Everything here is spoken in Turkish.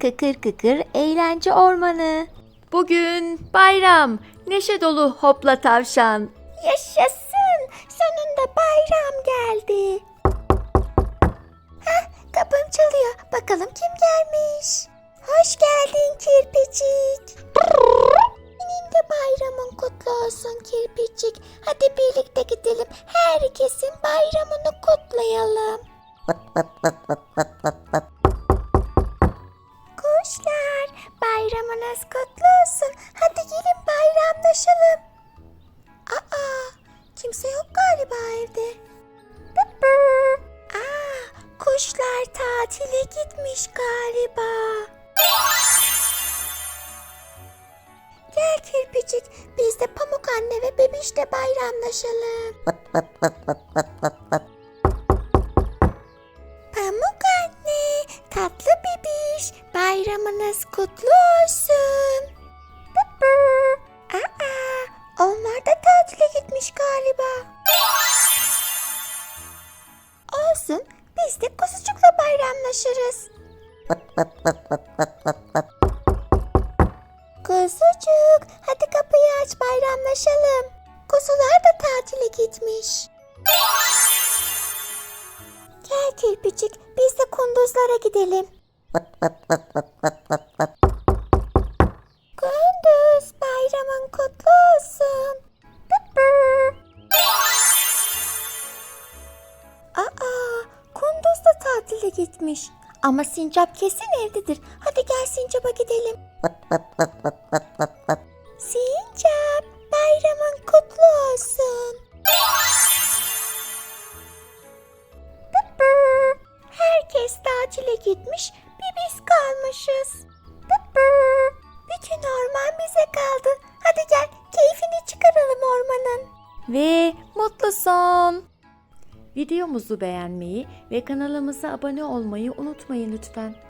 Kıkır kıkır eğlence ormanı. Bugün bayram. Neşe dolu hopla tavşan. Yaşasın. Sonunda bayram geldi. Heh, kapım çalıyor. Bakalım kim gelmiş. Hoş geldin kirpicik. Senin de bayramın kutlu olsun kirpicik. Hadi birlikte gidelim. Herkesin bayramını kutlayalım. Kuşlar, bayramınız kutlu olsun. Hadi gelin bayramlaşalım. Aa, kimse yok galiba evde. Aa, kuşlar tatile gitmiş galiba. Gel kirpicik, biz de Pamuk Anne ve Bebiş'le bayramlaşalım. Pamuk Anne, tatlı bebiş, bayramınız kutlu olsun. Aa, onlar da tatile gitmiş galiba. Olsun, biz de kuzucukla bayramlaşırız. Kuzucuk, hadi kapıyı aç bayramlaşalım. Kuzular da tatile gitmiş. Gel kirpicik, biz de kunduzlara gidelim. Kunduz, bayramın kutlu olsun. Aa, Kunduz da tatile gitmiş. Ama Sincap kesin evdedir. Hadi gel Sincap'a gidelim. Sincap, bayramın kutlu olsun. Herkes tatile gitmiş, biz kalmışız. Bütün orman bize kaldı. Hadi gel, keyfini çıkaralım ormanın. Ve mutlu son. Videomuzu beğenmeyi ve kanalımıza abone olmayı unutmayın lütfen.